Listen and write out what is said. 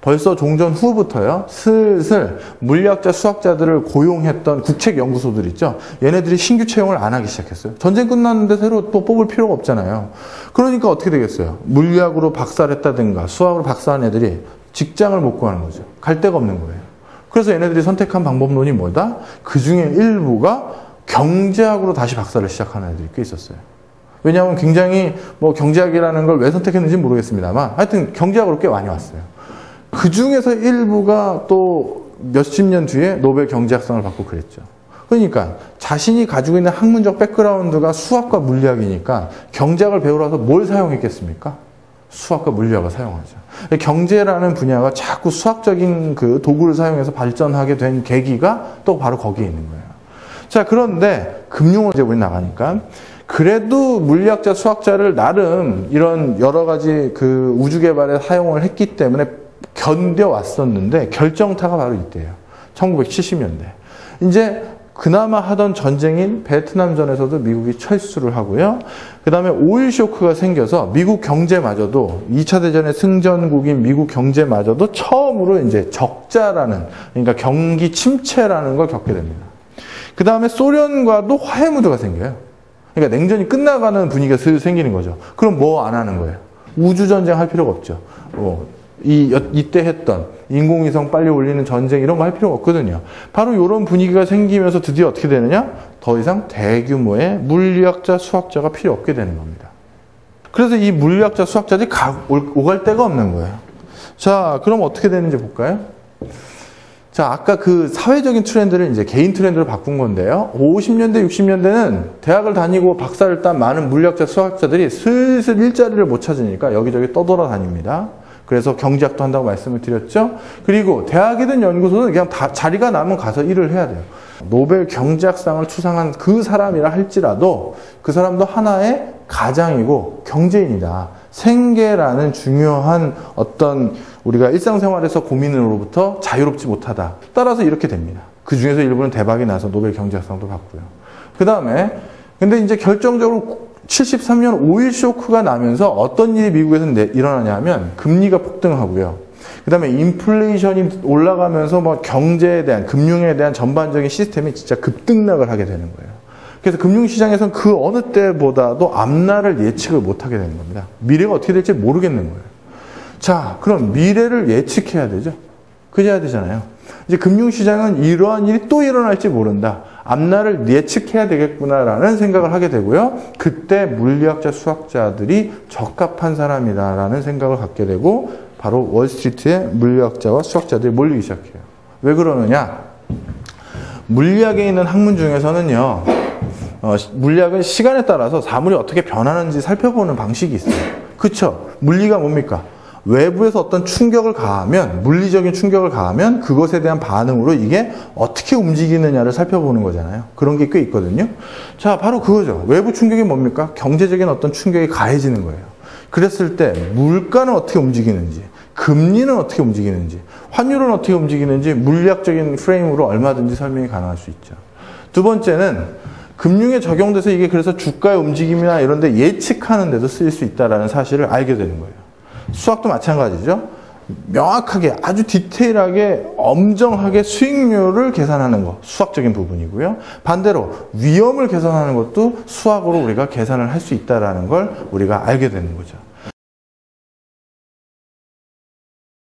벌써 종전 후부터요 슬슬 물리학자 수학자들을 고용했던 국책 연구소들 있죠? 얘네들이 신규 채용을 안 하기 시작했어요. 전쟁 끝났는데 새로 또 뽑을 필요가 없잖아요. 그러니까 어떻게 되겠어요? 물리학으로 박사를 했다든가 수학으로 박사한 애들이 직장을 못 구하는 거죠. 갈 데가 없는 거예요. 그래서 얘네들이 선택한 방법론이 뭐다? 그 중에 일부가 경제학으로 다시 박사를 시작하는 애들이 꽤 있었어요. 왜냐하면 굉장히 뭐 경제학이라는 걸 왜 선택했는지 모르겠습니다만 하여튼 경제학으로 꽤 많이 왔어요. 그 중에서 일부가 또 몇십 년 뒤에 노벨 경제학상을 받고 그랬죠. 그러니까 자신이 가지고 있는 학문적 백그라운드가 수학과 물리학이니까 경제학을 배우러 서뭘 사용했겠습니까? 수학과 물리학을 사용하죠. 경제라는 분야가 자꾸 수학적인 그 도구를 사용해서 발전하게 된 계기가 또 바로 거기에 있는 거예요. 자, 그런데 금융을 이제 우리 나가니까 그래도 물리학자, 수학자를 나름 이런 여러 가지 그 우주 개발에 사용을 했기 때문에 견뎌왔었는데 결정타가 바로 이때예요. 1970년대. 이제 그나마 하던 전쟁인 베트남전에서도 미국이 철수를 하고요. 그 다음에 오일 쇼크가 생겨서 미국 경제마저도 2차 대전의 승전국인 미국 경제마저도 처음으로 이제 적자라는 그러니까 경기 침체라는 걸 겪게 됩니다. 그 다음에 소련과도 화해 무드가 생겨요. 그러니까 냉전이 끝나가는 분위기가 슬슬 생기는 거죠. 그럼 뭐 안 하는 거예요? 우주전쟁 할 필요가 없죠. 어, 이, 이때 했던 인공위성 빨리 올리는 전쟁 이런 거 할 필요가 없거든요. 바로 이런 분위기가 생기면서 드디어 어떻게 되느냐? 더 이상 대규모의 물리학자, 수학자가 필요 없게 되는 겁니다. 그래서 이 물리학자, 수학자들이 가, 오갈 데가 없는 거예요. 자, 그럼 어떻게 되는지 볼까요? 자, 아까 그 사회적인 트렌드를 이제 개인 트렌드로 바꾼 건데요. 50년대, 60년대는 대학을 다니고 박사를 딴 많은 물리학자, 수학자들이 슬슬 일자리를 못 찾으니까 여기저기 떠돌아다닙니다. 그래서 경제학도 한다고 말씀을 드렸죠. 그리고 대학이든 연구소는 그냥 다 자리가 나면 가서 일을 해야 돼요. 노벨 경제학상을 추상한 그 사람이라 할지라도 그 사람도 하나의 가장이고 경제인이다. 생계라는 중요한 어떤 우리가 일상생활에서 고민으로부터 자유롭지 못하다. 따라서 이렇게 됩니다. 그 중에서 일부는 대박이 나서 노벨 경제학상도 받고요. 그 다음에 근데 이제 결정적으로 73년 오일 쇼크가 나면서 어떤 일이 미국에서 일어나냐면 금리가 폭등하고요. 그 다음에 인플레이션이 올라가면서 뭐 경제에 대한 금융에 대한 전반적인 시스템이 진짜 급등락을 하게 되는 거예요. 그래서 금융시장에서는 그 어느 때보다도 앞날을 예측을 못하게 되는 겁니다. 미래가 어떻게 될지 모르겠는 거예요. 자, 그럼 미래를 예측해야 되죠. 그래야 되잖아요. 이제 금융시장은 이러한 일이 또 일어날지 모른다. 앞날을 예측해야 되겠구나라는 생각을 하게 되고요. 그때 물리학자, 수학자들이 적합한 사람이다라는 생각을 갖게 되고 바로 월스트리트에 물리학자와 수학자들이 몰리기 시작해요. 왜 그러느냐? 물리학에 있는 학문 중에서는요. 어, 물리학은 시간에 따라서 사물이 어떻게 변하는지 살펴보는 방식이 있어요. 그쵸? 물리가 뭡니까? 외부에서 어떤 충격을 가하면 물리적인 충격을 가하면 그것에 대한 반응으로 이게 어떻게 움직이느냐를 살펴보는 거잖아요. 그런 게 꽤 있거든요. 자, 바로 그거죠. 외부 충격이 뭡니까? 경제적인 어떤 충격이 가해지는 거예요. 그랬을 때 물가는 어떻게 움직이는지, 금리는 어떻게 움직이는지, 환율은 어떻게 움직이는지 물리학적인 프레임으로 얼마든지 설명이 가능할 수 있죠. 두 번째는 금융에 적용돼서 이게 그래서 주가의 움직임이나 이런 데 예측하는 데도 쓰일 수 있다는 사실을 알게 되는 거예요. 수학도 마찬가지죠. 명확하게 아주 디테일하게 엄정하게 수익률을 계산하는 것 수학적인 부분이고요. 반대로 위험을 계산하는 것도 수학으로 우리가 계산을 할 수 있다는 걸 우리가 알게 되는 거죠.